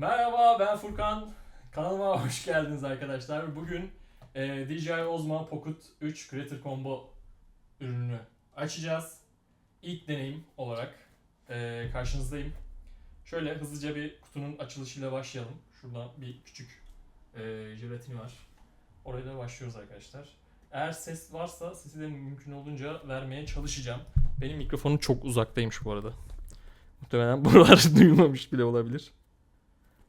Merhaba ben Furkan. Kanalıma hoş geldiniz arkadaşlar. Bugün e, DJI Osmo Pocket 3 Creator Combo ürününü açacağız. İlk deneyim olarak e, karşınızdayım. Şöyle hızlıca bir kutunun açılışıyla başlayalım. Şurada bir küçük e, jelatini var. Oraya da başlıyoruz arkadaşlar. Eğer ses varsa sesi de mümkün olduğunca vermeye çalışacağım. Benim mikrofonum çok uzaktaymış bu arada. Muhtemelen buralar duyulmamış bile olabilir.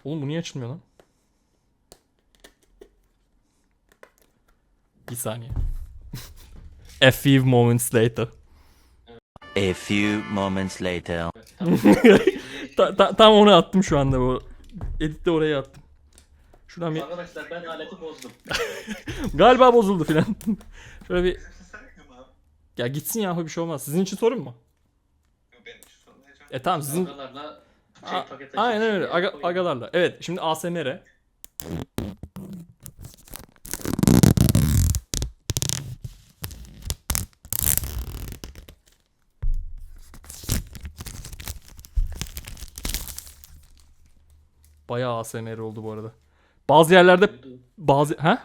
Oğlum bu niye açılmıyor lan? Bir saniye. A few moments later. A few moments later. Ta- ta- tam onu attım şu anda bu. Editte oraya attım. Şuradan bir... Arkadaşlar ben aleti bozdum. Galiba bozuldu filan. Şöyle bir... Ya gitsin ya bir şey olmaz. Sizin için sorun mu? E tamam sizin... Agalarla şey A- paket Aynen öyle. Aga- agalarla. Evet şimdi ASMR. Bayağı ASMR oldu bu arada. Bazı yerlerde Uyudu. bazı ha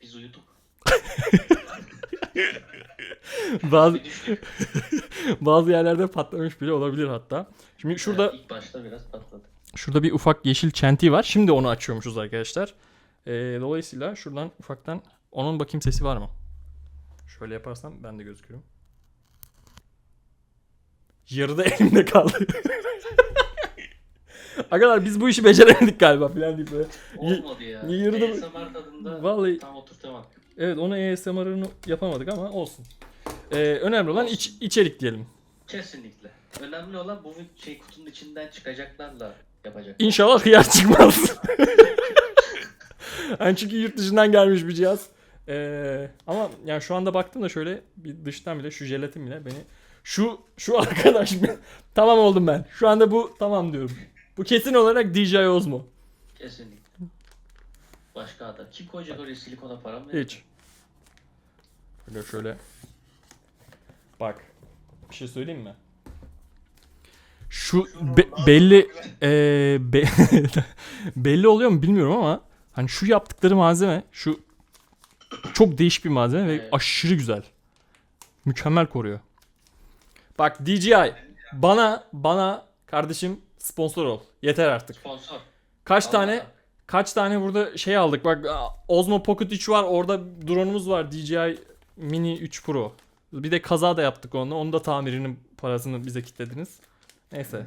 Biz uyuduk. bazı bazı yerlerde patlamış bile olabilir hatta. Şimdi şurada Evet, ilk başta biraz patladı. Şurada bir ufak yeşil çenti var. Şimdi onu açıyormuşuz arkadaşlar. Ee, dolayısıyla şuradan ufaktan onun bakayım sesi var mı? Şöyle yaparsam ben de gözüküyorum. Yarıda elimde kaldı. Arkadaşlar biz bu işi beceremedik galiba falan deyip böyle. Olmadı ya. yarıda- ASMR tadında Vallahi tam oturtamadık. evet onu ASMR'ını yapamadık ama olsun. Ee, önemli olan iç, içerik diyelim. Kesinlikle. Önemli olan bu şey kutunun içinden çıkacaklarla yapacak. İnşallah hıyar çıkmaz. yani çünkü yurt dışından gelmiş bir cihaz. Ee, ama yani şu anda baktım da şöyle bir dıştan bile şu jelatin bile beni şu şu arkadaş tamam oldum ben. Şu anda bu tamam diyorum. Bu kesin olarak DJI Osmo. Kesinlikle. Başka adam. Kim koyacak oraya silikona para mı? Hiç. Şöyle şöyle. Bak. Bir şey söyleyeyim mi? Şu be- belli eee, be- belli oluyor mu bilmiyorum ama hani şu yaptıkları malzeme şu çok değişik bir malzeme ve Evet. aşırı güzel. Mükemmel koruyor. Bak DJI bana bana kardeşim sponsor ol. Yeter artık. Sponsor. Kaç tane kaç tane burada şey aldık. Bak Osmo Pocket 3 var. Orada drone'umuz var. DJI Mini 3 Pro. Bir de kaza da yaptık onunla. Onu da tamirinin parasını bize kitlediniz. Neyse.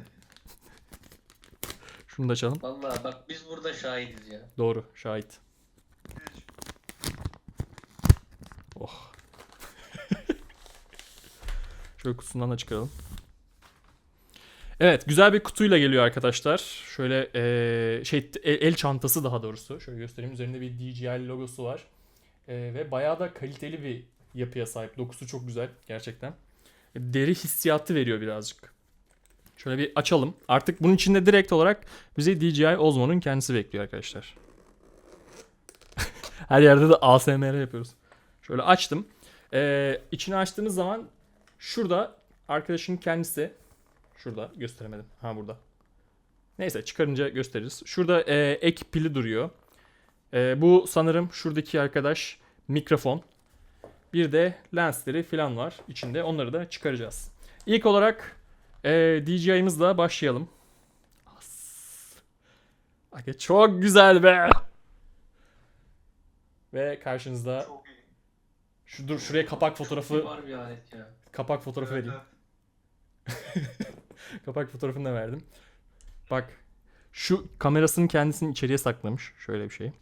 Şunu da açalım. Vallahi bak biz burada şahidiz ya. Doğru. Şahit. Oh. Şöyle kutusundan da çıkaralım. Evet, güzel bir kutuyla geliyor arkadaşlar. Şöyle eee, şey el, el çantası daha doğrusu. Şöyle göstereyim. Üzerinde bir DJI logosu var. Eee, ve bayağı da kaliteli bir yapıya sahip. Dokusu çok güzel gerçekten. Deri hissiyatı veriyor birazcık. Şöyle bir açalım. Artık bunun içinde direkt olarak bizi DJI Osmo'nun kendisi bekliyor arkadaşlar. Her yerde de ASMR yapıyoruz. Şöyle açtım. Ee, içini açtığımız zaman şurada arkadaşın kendisi şurada gösteremedim. Ha burada. Neyse çıkarınca gösteririz. Şurada e, ek pili duruyor. E, bu sanırım şuradaki arkadaş mikrofon. Bir de lensleri falan var içinde. Onları da çıkaracağız. İlk olarak e, DJI'mizle başlayalım. Aga çok güzel be. Ve karşınızda şu dur şuraya kapak fotoğrafı Var bir alet ya. kapak fotoğrafı vereyim. Kapak fotoğrafını da verdim. Bak şu kamerasının kendisini içeriye saklamış. Şöyle bir şey.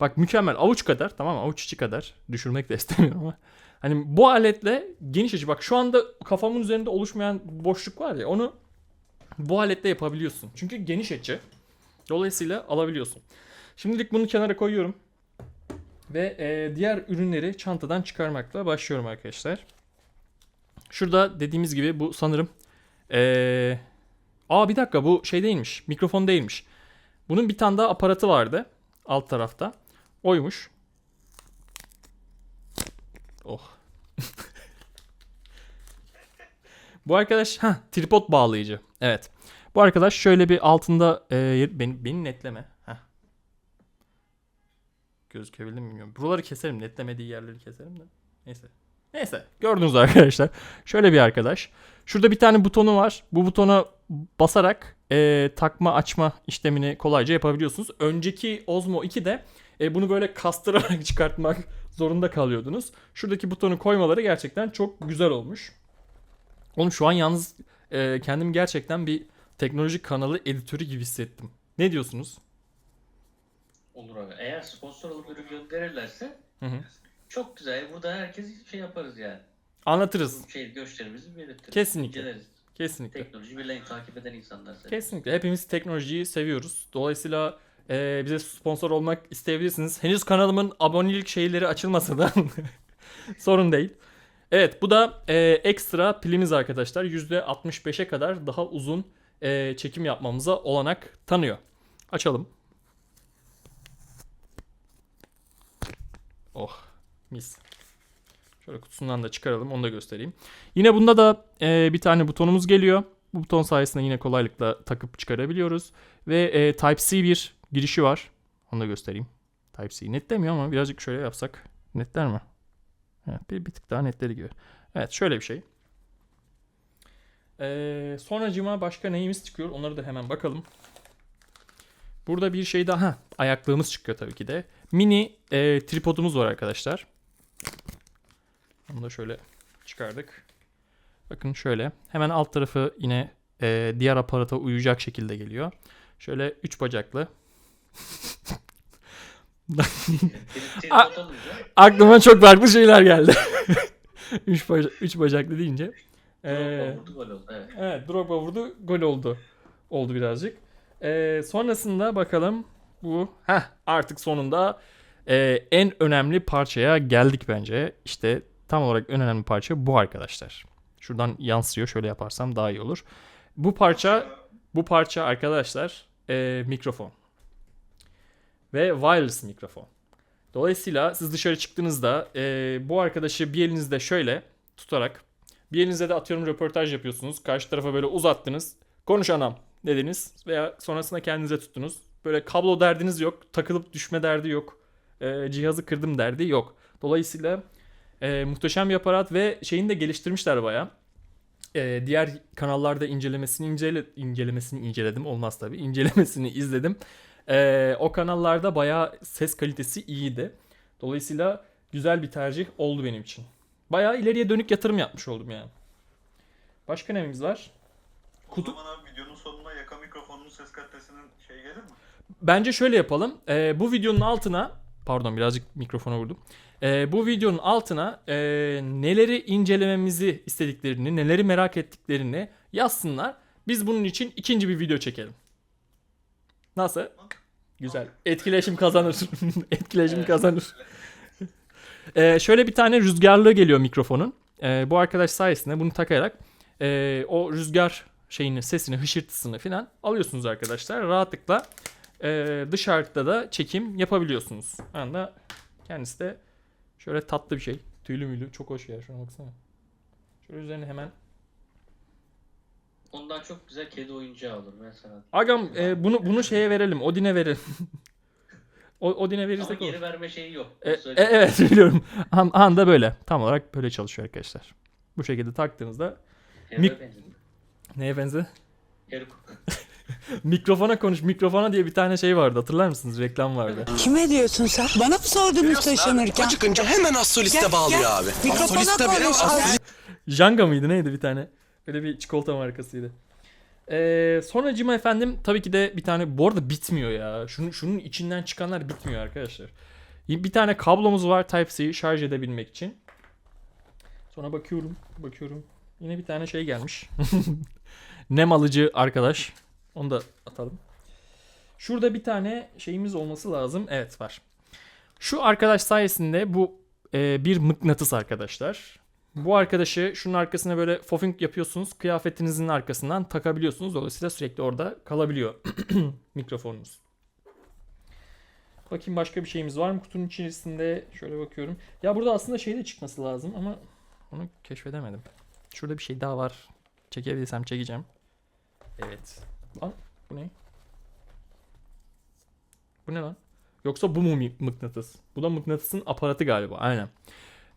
Bak mükemmel avuç kadar tamam mı? Avuç içi kadar. Düşürmek de istemiyorum ama. Hani bu aletle geniş açı. Bak şu anda kafamın üzerinde oluşmayan boşluk var ya onu bu aletle yapabiliyorsun. Çünkü geniş açı. Dolayısıyla alabiliyorsun. Şimdilik bunu kenara koyuyorum. Ve e, diğer ürünleri çantadan çıkarmakla başlıyorum arkadaşlar. Şurada dediğimiz gibi bu sanırım ee, aa bir dakika bu şey değilmiş. Mikrofon değilmiş. Bunun bir tane daha aparatı vardı alt tarafta. Oymuş. Oh. bu arkadaş ha tripod bağlayıcı. Evet. Bu arkadaş şöyle bir altında e, beni, beni netleme. Heh. Gözükebildim mi bilmiyorum. Buraları keserim. Netlemediği yerleri keserim de. Neyse. Neyse. Gördünüz arkadaşlar. Şöyle bir arkadaş. Şurada bir tane butonu var. Bu butona basarak e, takma açma işlemini kolayca yapabiliyorsunuz. Önceki Osmo 2'de e, bunu böyle kastırarak çıkartmak zorunda kalıyordunuz. Şuradaki butonu koymaları gerçekten çok güzel olmuş. Oğlum şu an yalnız e, kendimi gerçekten bir teknoloji kanalı editörü gibi hissettim. Ne diyorsunuz? Olur abi. Eğer sponsor alıp ürün gönderirlerse Hı hı. çok güzel. Burada herkes şey yaparız yani. Anlatırız. Şey görüşlerimizi belirtiriz. Kesinlikle. İnceleriz. Kesinlikle. Teknoloji bilen takip eden insanlar. seviyor. Kesinlikle. Hepimiz teknolojiyi seviyoruz. Dolayısıyla e, bize sponsor olmak isteyebilirsiniz. Henüz kanalımın abonelik şeyleri açılmasa da sorun değil. Evet bu da e, ekstra pilimiz arkadaşlar. %65'e kadar daha uzun e, çekim yapmamıza olanak tanıyor. Açalım. Oh mis. Şöyle kutusundan da çıkaralım onu da göstereyim. Yine bunda da e, bir tane butonumuz geliyor. Bu buton sayesinde yine kolaylıkla takıp çıkarabiliyoruz. Ve e, Type-C bir girişi var. Onu da göstereyim. Type-C netlemiyor ama birazcık şöyle yapsak netler mi? Evet, bir, bir tık daha netledi gibi. Evet şöyle bir şey. Ee, sonracıma başka neyimiz çıkıyor onları da hemen bakalım. Burada bir şey daha. Ayaklığımız çıkıyor tabii ki de. Mini e, tripodumuz var arkadaşlar. Onu da şöyle çıkardık. Bakın şöyle. Hemen alt tarafı yine e, diğer aparata uyacak şekilde geliyor. Şöyle üç bacaklı. Aklıma çok farklı şeyler geldi. üç, baca- üç bacaklı deyince. Drogba Ee, vurdu, gol oldu. Evet. evet Drogba vurdu. Gol oldu. Oldu birazcık. Ee, sonrasında bakalım bu. Heh, artık sonunda e, en önemli parçaya geldik bence. İşte tam olarak en önemli parça bu arkadaşlar. Şuradan yansıyor. Şöyle yaparsam daha iyi olur. Bu parça bu parça arkadaşlar e, mikrofon. Ve wireless mikrofon. Dolayısıyla siz dışarı çıktığınızda e, bu arkadaşı bir elinizde şöyle tutarak bir elinizde de atıyorum röportaj yapıyorsunuz. Karşı tarafa böyle uzattınız. Konuş anam dediniz veya sonrasında kendinize tuttunuz. Böyle kablo derdiniz yok. Takılıp düşme derdi yok. e, cihazı kırdım derdi yok. Dolayısıyla e, muhteşem bir aparat ve şeyini de geliştirmişler baya. E, diğer kanallarda incelemesini incele, incelemesini inceledim. Olmaz tabii. İncelemesini izledim. E, o kanallarda baya ses kalitesi iyiydi. Dolayısıyla güzel bir tercih oldu benim için. Bayağı ileriye dönük yatırım yapmış oldum yani. Başka neyimiz var? Kutu- O zaman abi videonun sonuna yaka mikrofonunun ses kalitesinin şey gelir mi? Bence şöyle yapalım. Ee, bu videonun altına pardon birazcık mikrofona vurdum. Ee, bu videonun altına e, neleri incelememizi istediklerini, neleri merak ettiklerini yazsınlar. Biz bunun için ikinci bir video çekelim. Nasıl? Güzel. Etkileşim kazanır. Etkileşim kazanır. Ee, şöyle bir tane rüzgarlığı geliyor mikrofonun. Ee, bu arkadaş sayesinde bunu takarak e, o rüzgar şeyini, sesini, hışırtısını falan alıyorsunuz arkadaşlar. Rahatlıkla e, dışarıda da çekim yapabiliyorsunuz. Anda kendisi de şöyle tatlı bir şey. Tüylü mülü çok hoş ya şuna baksana. Şöyle üzerine hemen. Ondan çok güzel kedi oyuncağı olur mesela. Agam e, bunu bunu şeye verelim. Odin'e verelim. o, Odin'e Ama verirsek olur. geri verme şeyi yok. E, e, evet biliyorum. An, anda böyle. Tam olarak böyle çalışıyor arkadaşlar. Bu şekilde taktığınızda Hero'ya mik- benzedi. neye benzer? Hero. Mikrofona konuş. Mikrofona diye bir tane şey vardı. Hatırlar mısınız? Reklam vardı. Kime diyorsun sen? Bana mı sordunuz taşınırken? Acıkınca hemen astroliste Gel, bağlıyor gel. abi. Mikrofona Astroliste bile konuş. Janga mıydı neydi bir tane? Böyle bir çikolata markasıydı. Ee, sonracıma efendim tabii ki de bir tane bu arada bitmiyor ya. Şunun, şunun içinden çıkanlar bitmiyor arkadaşlar. Bir tane kablomuz var Type-C şarj edebilmek için. Sonra bakıyorum, bakıyorum. Yine bir tane şey gelmiş. Nem alıcı arkadaş. Onu da atalım. Şurada bir tane şeyimiz olması lazım. Evet var. Şu arkadaş sayesinde bu e, bir mıknatıs arkadaşlar. Bu arkadaşı şunun arkasına böyle fofing yapıyorsunuz. Kıyafetinizin arkasından takabiliyorsunuz. Dolayısıyla sürekli orada kalabiliyor mikrofonunuz. Bakayım başka bir şeyimiz var mı kutunun içerisinde? Şöyle bakıyorum. Ya burada aslında şey de çıkması lazım ama onu keşfedemedim. Şurada bir şey daha var. Çekebilirsem çekeceğim. Evet. Lan bu ne? Bu ne lan? Yoksa bu mu mıknatıs? Bu da mıknatısın aparatı galiba. Aynen.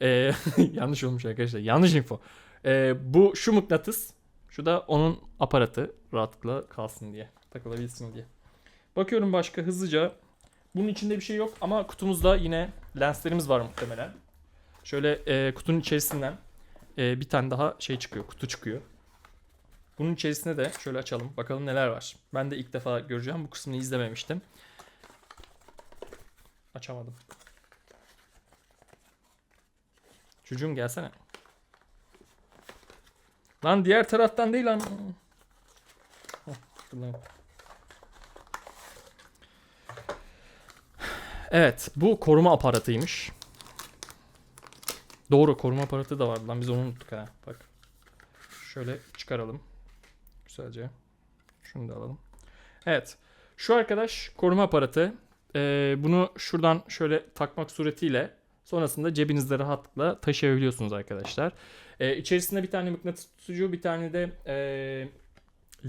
Ee, yanlış olmuş arkadaşlar. Yanlış info. Ee, bu şu mıknatıs. Şu da onun aparatı. Rahatlıkla kalsın diye. Takılabilsin diye. Bakıyorum başka hızlıca. Bunun içinde bir şey yok ama kutumuzda yine lenslerimiz var muhtemelen. Şöyle e, kutunun içerisinden e, bir tane daha şey çıkıyor. Kutu çıkıyor. Bunun içerisine de şöyle açalım. Bakalım neler var. Ben de ilk defa göreceğim. Bu kısmını izlememiştim. Açamadım. Çocuğum gelsene. Lan diğer taraftan değil lan. Evet, bu koruma aparatıymış. Doğru, koruma aparatı da vardı lan biz onu unuttuk ha. Bak. Şöyle çıkaralım. Güzelce. Şunu da alalım. Evet. Şu arkadaş koruma aparatı. Ee, bunu şuradan şöyle takmak suretiyle sonrasında cebinizde rahatlıkla taşıyabiliyorsunuz arkadaşlar. Ee, içerisinde bir tane mıknatıs tutucu, bir tane de ee,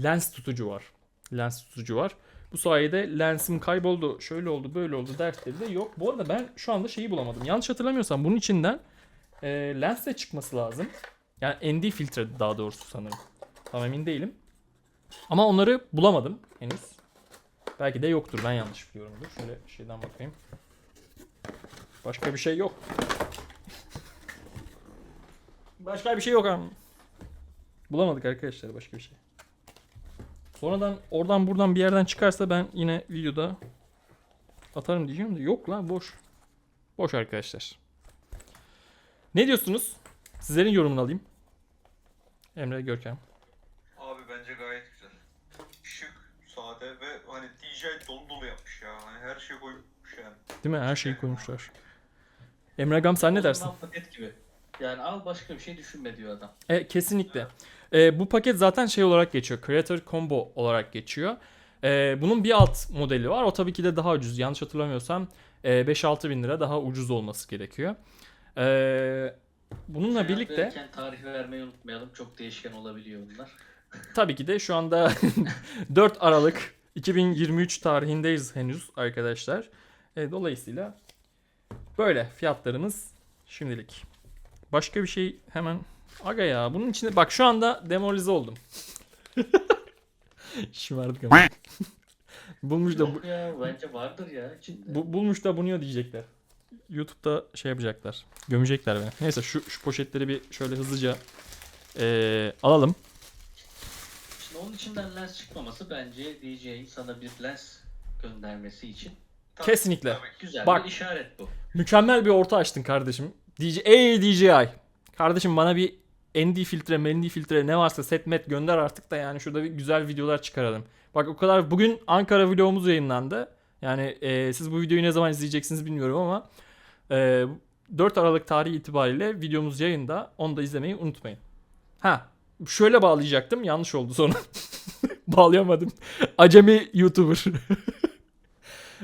lens tutucu var. Lens tutucu var. Bu sayede lensim kayboldu, şöyle oldu, böyle oldu dersleri de yok. Bu arada ben şu anda şeyi bulamadım. Yanlış hatırlamıyorsam bunun içinden ee, lens de çıkması lazım. Yani ND filtre daha doğrusu sanırım. Tam emin değilim. Ama onları bulamadım henüz. Belki de yoktur. Ben yanlış biliyorumdur. Şöyle şeyden bakayım. Başka bir şey yok. Başka bir şey yok ama. Bulamadık arkadaşlar başka bir şey. Sonradan oradan buradan bir yerden çıkarsa ben yine videoda atarım diyeceğim de yok lan boş. Boş arkadaşlar. Ne diyorsunuz? Sizlerin yorumunu alayım. Emre Görkem. Abi bence gayet güzel. Şık, sade ve hani DJ dolu dolu yapmış ya. Hani her şeyi koymuş yani. Değil mi? Her şeyi koymuşlar. Emre Gam sen ne dersin? Paket gibi. Yani al başka bir şey düşünme diyor adam. E, kesinlikle. E, bu paket zaten şey olarak geçiyor. Creator Combo olarak geçiyor. E, bunun bir alt modeli var. O tabii ki de daha ucuz. Yanlış hatırlamıyorsam e, 5-6 bin lira daha ucuz olması gerekiyor. E, bununla Fiyat birlikte verirken tarih vermeyi unutmayalım. Çok değişken olabiliyor bunlar. tabii ki de şu anda 4 Aralık 2023 tarihindeyiz henüz arkadaşlar. E, dolayısıyla böyle fiyatlarımız şimdilik. Başka bir şey hemen Aga ya bunun içinde bak şu anda demoralize oldum. Şımardık ama. bulmuş da Yok ya bence vardır ya içinde. bu- bulmuş da bunuyor diyecekler. YouTube'da şey yapacaklar. Gömecekler beni. Neyse şu şu poşetleri bir şöyle hızlıca eee, alalım. Şimdi onun içinden lens çıkmaması bence DJ'in sana bir lens göndermesi için Kesinlikle. güzel Bak. bir işaret bu. Mükemmel bir orta açtın kardeşim. DJ, ey DJI. Kardeşim bana bir ND filtre, MND filtre ne varsa setmet gönder artık da yani şurada bir güzel videolar çıkaralım. Bak o kadar bugün Ankara vlogumuz yayınlandı. Yani e, siz bu videoyu ne zaman izleyeceksiniz bilmiyorum ama e, 4 Aralık tarihi itibariyle videomuz yayında. Onu da izlemeyi unutmayın. Ha şöyle bağlayacaktım yanlış oldu sonra. Bağlayamadım. Acemi YouTuber.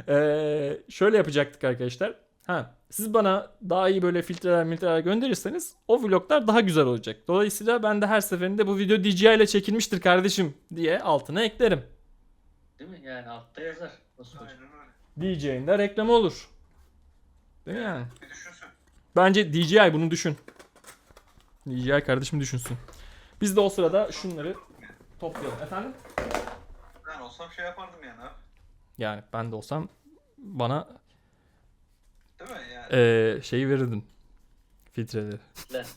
Ee, şöyle yapacaktık arkadaşlar. Ha, siz bana daha iyi böyle filtreler filtreler gönderirseniz o vloglar daha güzel olacak. Dolayısıyla ben de her seferinde bu video DJI ile çekilmiştir kardeşim diye altına eklerim. Değil mi? Yani altta yazar. Nasıl olacak? DJI'nin de reklamı olur. Değil mi yani? Bir düşünsün. Bence DJI bunu düşün. DJI kardeşim düşünsün. Biz de o sırada şunları toplayalım. Efendim? Ben olsam şey yapardım yani abi. Yani ben de olsam bana Değil mi yani? eee şeyi verirdin. Filtreleri. Lens.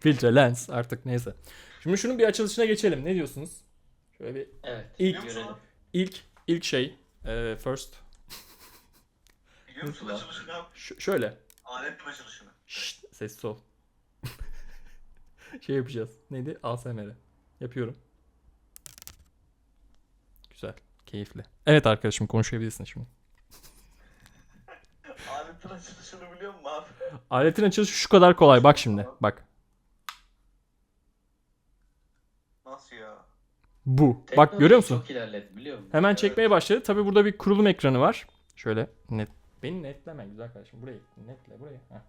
Filtre, lens artık neyse. Şimdi şunun bir açılışına geçelim. Ne diyorsunuz? Şöyle bir Evet. İlk- Biliyor musun ilk ilk şey e, first Biliyor musun Nasıl abi? açılışını abi? ş- şöyle. Aletin açılışını. Şşt, sessiz ol. şey yapacağız. Neydi? ASMR. Yapıyorum. Güzel. Keyifli. Evet arkadaşım konuşabilirsin şimdi. Aletin açılışını biliyor musun abi? Aletin açılışı şu kadar kolay. Bak şimdi. Bak. Nasıl ya? Bu. Bak Teknoloji görüyor musun? Çok ilerledi biliyor musun? Hemen Evet. çekmeye başladı. Tabi burada bir kurulum ekranı var. Şöyle net. Beni netleme güzel kardeşim. Burayı netle burayı. Heh.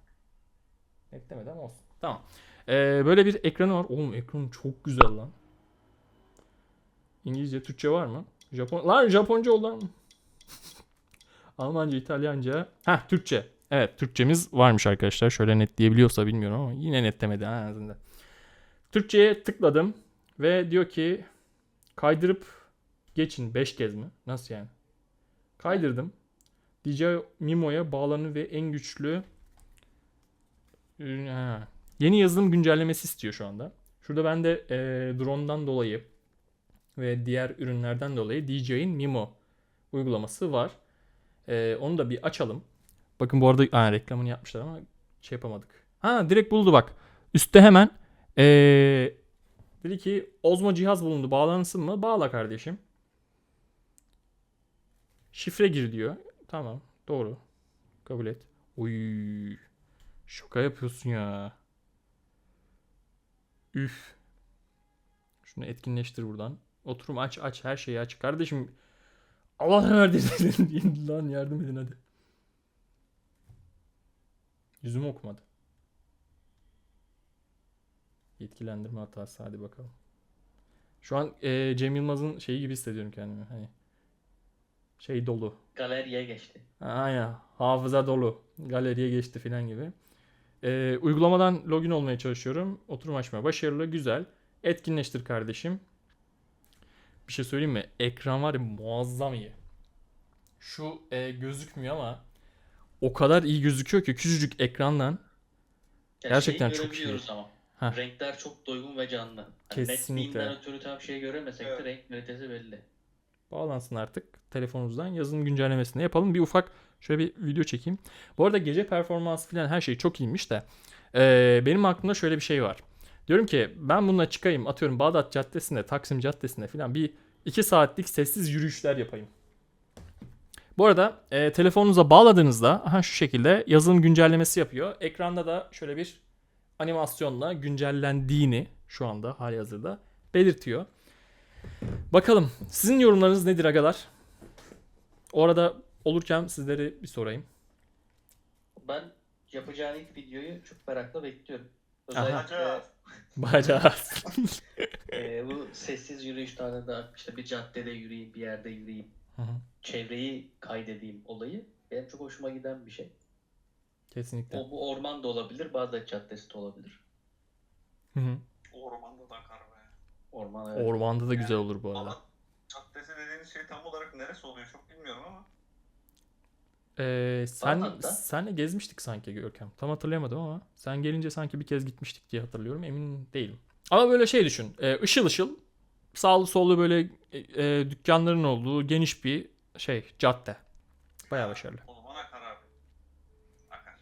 Netlemeden olsun. Tamam. Ee, böyle bir ekranı var. Oğlum ekran çok güzel lan. İngilizce, Türkçe var mı? Japon lan Japonca olan. Almanca, İtalyanca. Heh Türkçe. Evet Türkçemiz varmış arkadaşlar. Şöyle netleyebiliyorsa bilmiyorum ama yine netlemedi ha, en azından. Türkçe'ye tıkladım ve diyor ki kaydırıp geçin 5 kez mi? Nasıl yani? Kaydırdım. DJI Mimo'ya bağlanın ve en güçlü ha. Yeni yazılım güncellemesi istiyor şu anda. Şurada bende e, drone'dan dolayı ve diğer ürünlerden dolayı DJI'in Mimo uygulaması var. E, onu da bir açalım. Bakın bu arada ha, reklamını yapmışlar ama şey yapamadık. Ha direkt buldu bak. Üstte hemen e, dedi ki Osmo cihaz bulundu. Bağlansın mı? Bağla kardeşim. Şifre gir diyor. Tamam. Doğru. Kabul et. Uy. Şaka yapıyorsun ya. Üf. Şunu etkinleştir buradan. Oturum aç aç her şeyi aç. Kardeşim Allah verdi lan yardım edin hadi. Yüzümü okumadı. Yetkilendirme hatası hadi bakalım. Şu an e, Cem Yılmaz'ın şeyi gibi hissediyorum kendimi. Hani şey dolu. Galeriye geçti. Aynen. Hafıza dolu. Galeriye geçti falan gibi. Ee, uygulamadan login olmaya çalışıyorum. Oturum açma başarılı. Güzel. Etkinleştir kardeşim. Bir şey söyleyeyim mi? Ekran var ya muazzam iyi. Şu e, gözükmüyor ama o kadar iyi gözüküyor ki küçücük ekrandan. Yani Gerçekten çok iyi. ama. Heh. Renkler çok doygun ve canlı. Hani Kesinlikle. Ötürü tam şey göremesek de Evet. renk kalitesi belli. Bağlansın artık telefonunuzdan. Yazılım güncellemesini yapalım. Bir ufak şöyle bir video çekeyim. Bu arada gece performansı falan her şey çok iyiymiş de. eee, benim aklımda şöyle bir şey var. Diyorum ki ben bununla çıkayım atıyorum Bağdat Caddesi'nde, Taksim Caddesi'nde falan bir 2 saatlik sessiz yürüyüşler yapayım. Bu arada eee, telefonunuza bağladığınızda aha şu şekilde yazılım güncellemesi yapıyor. Ekranda da şöyle bir animasyonla güncellendiğini şu anda hali hazırda belirtiyor. Bakalım sizin yorumlarınız nedir agalar? O arada olurken sizleri bir sorayım. Ben yapacağın ilk videoyu çok merakla bekliyorum. Özellikle. Bacağız. e, bu sessiz yürüyüşlerde de işte bir caddede yürüyeyim, bir yerde yürüyeyim, Hı hı, çevreyi kaydedeyim olayı benim çok hoşuma giden bir şey. Kesinlikle. O bu orman da olabilir, Bağdat Caddesi de olabilir. Hı hı. Ormanda da kar be. Orman evet. Ormanda da güzel olur bu arada. Ama caddesi dediğiniz şey tam olarak neresi oluyor çok bilmiyorum ama. Ee, sen senle gezmiştik sanki Görkem. Tam hatırlayamadım ama sen gelince sanki bir kez gitmiştik diye hatırlıyorum. Emin değilim. Ama böyle şey düşün. E, ışıl ışıl sağlı sollu böyle e, e, dükkanların olduğu geniş bir şey cadde. Bayağı başarılı. O zaman akar abi. Akar.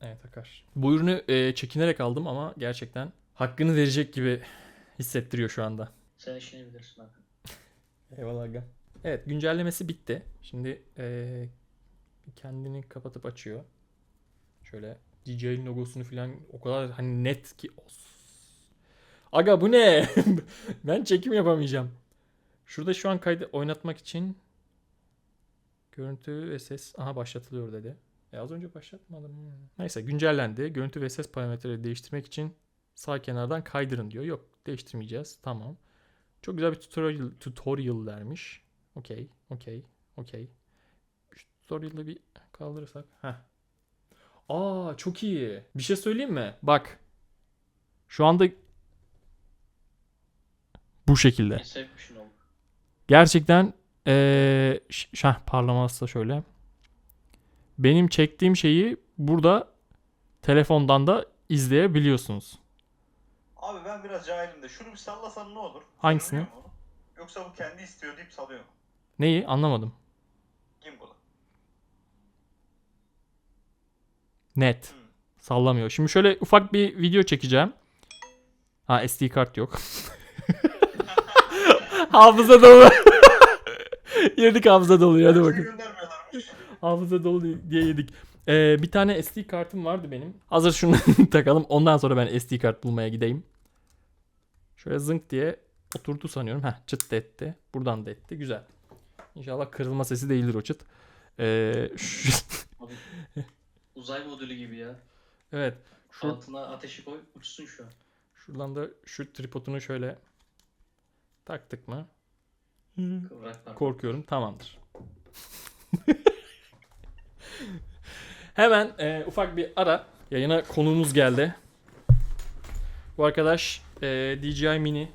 Evet Akar. Bu ürünü e, çekinerek aldım ama gerçekten hakkını verecek gibi hissettiriyor şu anda. Sen işini bilirsin abi. Eyvallah aga. Evet güncellemesi bitti. Şimdi e, kendini kapatıp açıyor. Şöyle DJ'in logosunu falan o kadar hani net ki. Os. Aga bu ne? ben çekim yapamayacağım. Şurada şu an kaydı oynatmak için görüntü ve ses aha başlatılıyor dedi. E az önce başlatmadım. Neyse güncellendi. Görüntü ve ses parametreleri değiştirmek için sağ kenardan kaydırın diyor. Yok değiştirmeyeceğiz. Tamam. Çok güzel bir tutorial, tutorial vermiş. Okey, okey, okey. Şu tutorial'ı bir kaldırırsak. Heh. Aa çok iyi. Bir şey söyleyeyim mi? Bak. Şu anda bu şekilde. Gerçekten eee şah parlaması da şöyle. Benim çektiğim şeyi burada telefondan da izleyebiliyorsunuz. Abi ben biraz cahilim de şunu bir sallasan ne olur? Hangisini? Yoksa bu kendi istiyor deyip salıyor mu? Neyi? Anlamadım. Gimbal'ı. Net. Sallamıyor. Şimdi şöyle ufak bir video çekeceğim. Ha SD kart yok. hafıza dolu. Yedik hafıza dolu. Hadi göndermiyorlarmış. Hafıza dolu diye yedik. Ee, bir tane SD kartım vardı benim. Hazır şunu takalım. Ondan sonra ben SD kart bulmaya gideyim. Şöyle zınk diye oturdu sanıyorum. Heh çıt da etti. Buradan da etti. Güzel. İnşallah kırılma sesi değildir o çıt. Ee, şu- uzay modülü gibi ya. evet. Şu, Altına ateşi koy uçsun şu an. şuradan da şu tripodunu şöyle Taktık mı? Kıvrak parmak. Korkuyorum. Tamamdır. Hemen e, ufak bir ara. Yayına konuğumuz geldi. Bu arkadaş e, DJI Mini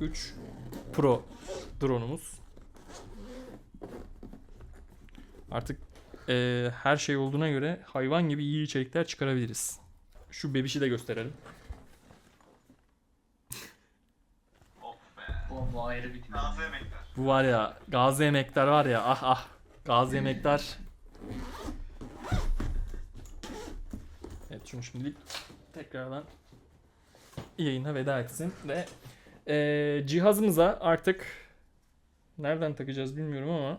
3 Pro drone'umuz. Artık e, her şey olduğuna göre hayvan gibi iyi içerikler çıkarabiliriz. Şu bebişi de gösterelim. Of be. Bu, ayrı bir yemekler. Var ya Gazi Emektar var ya ah ah Gazi Emektar. Evet şunu şimdilik tekrardan yayına veda etsin ve eee, cihazımıza artık nereden takacağız bilmiyorum ama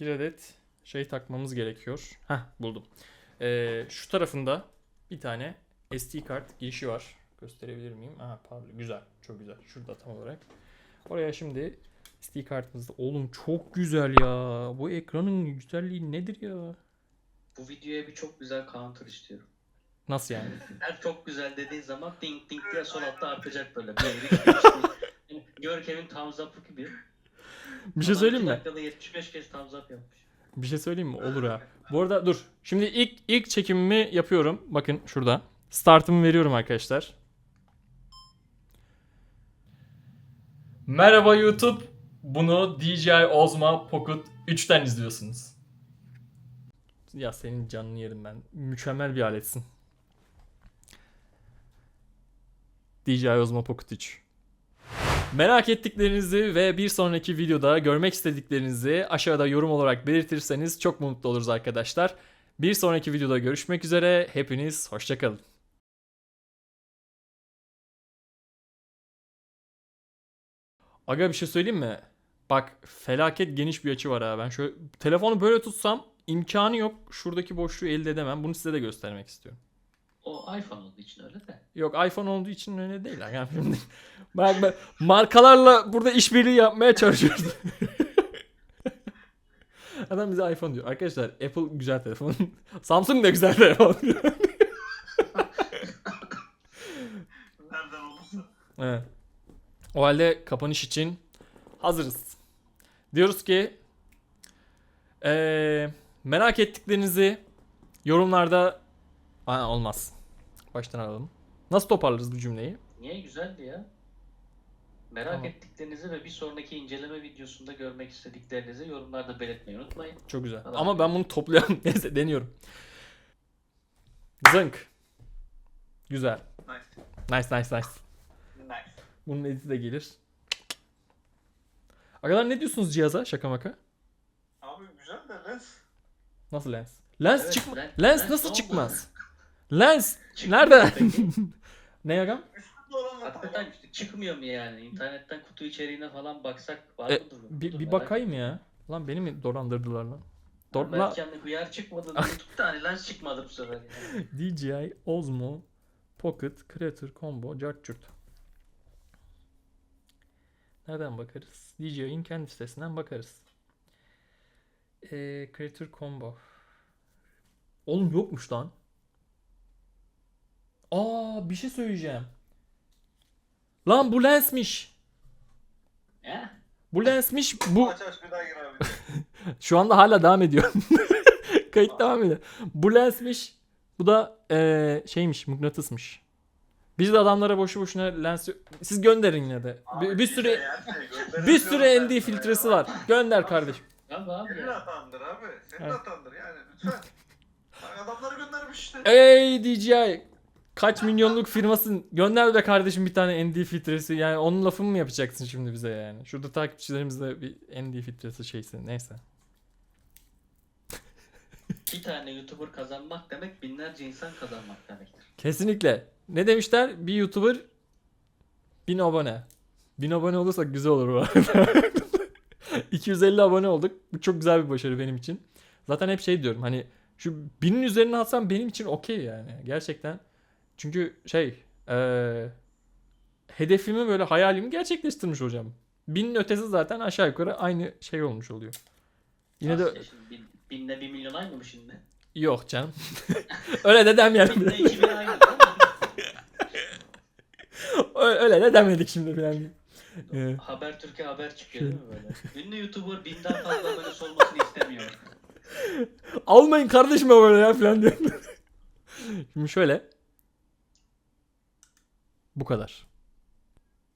bir adet şey takmamız gerekiyor. Heh buldum. Eee, şu tarafında bir tane SD kart girişi var. Gösterebilir miyim? Aha pardon güzel çok güzel. Şurada tam olarak. Oraya şimdi SD kartımızda. Oğlum çok güzel ya. Bu ekranın güzelliği nedir ya? Bu videoya bir çok güzel counter istiyorum. Nasıl yani? Her çok güzel dediğin zaman ding ding diye sol altta artacak böyle. Bir. Yani Görkem'in thumbs up'ı gibi. Bir şey söyleyeyim mi? dakikada 75 kez thumbs up yapmış. Bir şey söyleyeyim mi? Olur ha. Bu arada dur. Şimdi ilk ilk çekimimi yapıyorum. Bakın şurada. Startımı veriyorum arkadaşlar. Merhaba YouTube. Bunu DJI Osmo Pocket 3'ten izliyorsunuz. Ya senin canını yerim ben. Mükemmel bir aletsin. DJI Osmo Pocket 3. Merak ettiklerinizi ve bir sonraki videoda görmek istediklerinizi aşağıda yorum olarak belirtirseniz çok mutlu oluruz arkadaşlar. Bir sonraki videoda görüşmek üzere. Hepiniz hoşçakalın. Aga bir şey söyleyeyim mi? Bak felaket geniş bir açı var ha. Ben şöyle telefonu böyle tutsam imkanı yok. Şuradaki boşluğu elde edemem. Bunu size de göstermek istiyorum. O iPhone olduğu için öyle de. Yok iPhone olduğu için öyle değil. Yani şimdi bak, bak, markalarla burada işbirliği yapmaya çalışıyoruz. Adam bize iPhone diyor. Arkadaşlar Apple güzel telefon. Samsung da güzel telefon. Nereden olursa. evet. O halde kapanış için hazırız. Diyoruz ki eee, merak ettiklerinizi yorumlarda Aa, olmaz. Baştan alalım. Nasıl toparlarız bu cümleyi? Niye güzeldi ya? Merak Tamam. ettiklerinizi ve bir sonraki inceleme videosunda görmek istediklerinizi yorumlarda belirtmeyi unutmayın. Çok güzel. Tamam. Ama ben bunu toplayalım. Neyse deniyorum. Zınk. Güzel. Nice. Nice nice nice. Nice. Bunun editi de gelir. Arkadaşlar ne diyorsunuz cihaza şaka maka? Abi güzel de lens. Nasıl lens? Lens Evet, çıkma. lens- Lens, lens nasıl ne oldu? çıkmaz? Lens nerede? ne olanla Hakikaten çıkmıyor mu yani? İnternetten kutu içeriğine falan baksak var E, mıdır? bir, Dur, bir merak bakayım ya. Lan beni mi dolandırdılar lan? ettim. Dor- la- Belki yani hıyar çıkmadı. Bir tane lens çıkmadı bu sefer. yani. DJI Osmo Pocket Creator Combo Cart Curt. Nereden bakarız? DJI'in kendi sitesinden bakarız. Ee, Creator Combo. Oğlum yokmuş lan. Aa bir şey söyleyeceğim. Lan bu lensmiş. He? Bu lensmiş. Bu Aç aç bir daha gir abi. şu anda hala devam ediyor. Kayıt devam ediyor. Bu lensmiş. Bu da eee, şeymiş, mıknatısmış. Biz de adamlara boşu boşuna lens siz gönderin yine de. Bir, Abi bir sürü bir sürü ben ND sana filtresi var. Gönder kardeşim. Abi abi Senin ya. hatandır abi. Senin Evet. hatandır yani lütfen. Adamları göndermiş işte. Ey DJI kaç milyonluk firmasın. Gönder be kardeşim bir tane ND filtresi. Yani onun lafını mı yapacaksın şimdi bize yani? Şurada takipçilerimizde bir ND filtresi şeysi. Neyse. Bir tane YouTuber kazanmak demek binlerce insan kazanmak demektir. Kesinlikle. Ne demişler? Bir YouTuber bin abone. Bin abone olursak güzel olur bu arada. 250 abone olduk. Bu çok güzel bir başarı benim için. Zaten hep şey diyorum hani şu binin üzerine atsam benim için okey yani. Gerçekten. Çünkü şey eee hedefimi böyle hayalimi gerçekleştirmiş olacağım. Binin ötesi zaten aşağı yukarı aynı şey olmuş oluyor. Yine de Aslında şimdi bin, binle bir milyon aynı mı şimdi? yok canım. Öyle de demeyelim. Binle iki bin aynı değil mi? Ö- Öyle de demedik şimdi diye. Ee, Haber Türkiye haber çıkıyor değil mi böyle? Ünlü YouTuber binden fazla abonesi olmasını istemiyor. almayın kardeşim böyle ya falan diyor. şimdi şöyle. Bu kadar.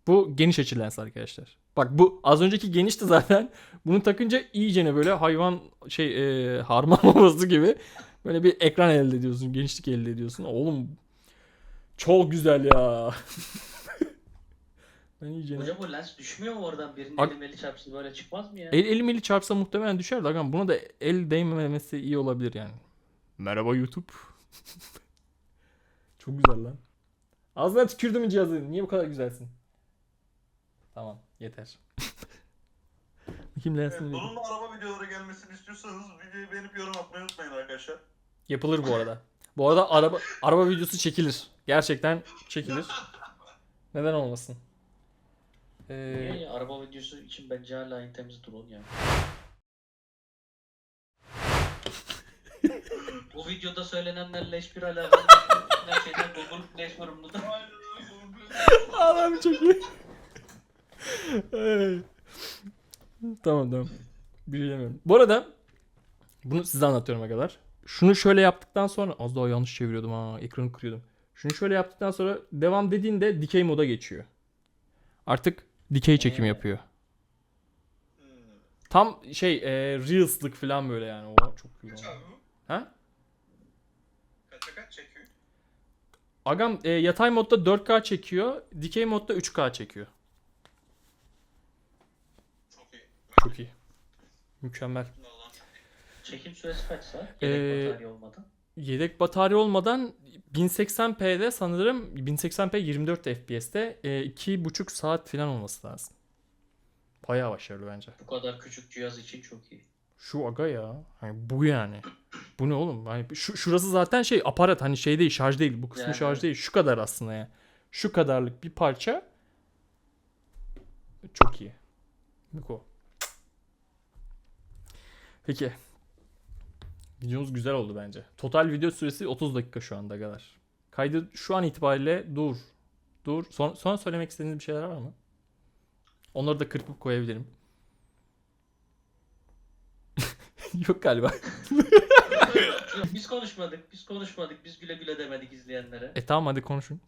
Bu geniş açı lens arkadaşlar. Bak bu az önceki genişti zaten. Bunu takınca iyicene böyle hayvan şey e, harman babası gibi böyle bir ekran elde ediyorsun. Genişlik elde ediyorsun. Oğlum çok güzel ya. ben iyicene... Hocam o lens düşmüyor mu oradan? Birinin Ak- eli meli çarpsın böyle çıkmaz mı ya? El, elim eli çarpsa muhtemelen düşer de agam buna da el değmemesi iyi olabilir yani. Merhaba YouTube. Çok güzel lan. Ağzına tükürdüm cihazı. Niye bu kadar güzelsin? Tamam yeter. Bakayım Evet, bir- bununla araba videoları gelmesini istiyorsanız videoyu beğenip yorum atmayı unutmayın arkadaşlar. Yapılır bu arada. Bu arada araba araba videosu çekilir. Gerçekten çekilir. Neden olmasın? Niye Ee, ya? Araba videosu için bence hala en temiz drone ya. Bu videoda söylenenlerle hiçbir alakalı yok. Her şeyden Google Play sorumludur. Adam çok iyi. Ay. tamam tamam. Bir şey demiyorum. Bu arada bunu size anlatıyorum kadar. Şunu şöyle yaptıktan sonra az daha yanlış çeviriyordum ha ekranı kırıyordum. Şunu şöyle yaptıktan sonra devam dediğinde dikey moda geçiyor. Artık dikey çekim Hmm. yapıyor. Tam şey e, reels'lık falan böyle yani. O çok iyi. Kaç oldu. abi bu? Ha? Kaça kaç çekiyor? Agam e, yatay modda 4K çekiyor. Dikey modda 3K çekiyor. Çok iyi. Çok iyi. Mükemmel. Çekim süresi kaç saat? Ee, Yedek batarya olmadan. Yedek batarya olmadan 1080p'de sanırım 1080p 24 FPS'te e, 2,5 saat falan olması lazım. Bayağı başarılı bence. Bu kadar küçük cihaz için çok iyi. Şu aga ya. Hani bu yani. Bu ne oğlum? Hani şu, şurası zaten şey aparat hani şey değil şarj değil. Bu kısmı Yani şarj değil. Şu kadar aslında ya. Şu kadarlık bir parça. Çok iyi. Miko. Peki. Videomuz güzel oldu bence. Total video süresi 30 dakika şu anda kadar. Kaydı şu an itibariyle dur. Dur. Son, sonra söylemek istediğiniz bir şeyler var mı? Onları da kırpıp koyabilirim. Yok galiba. Biz konuşmadık, biz konuşmadık, biz güle güle demedik izleyenlere. E tamam hadi konuşun.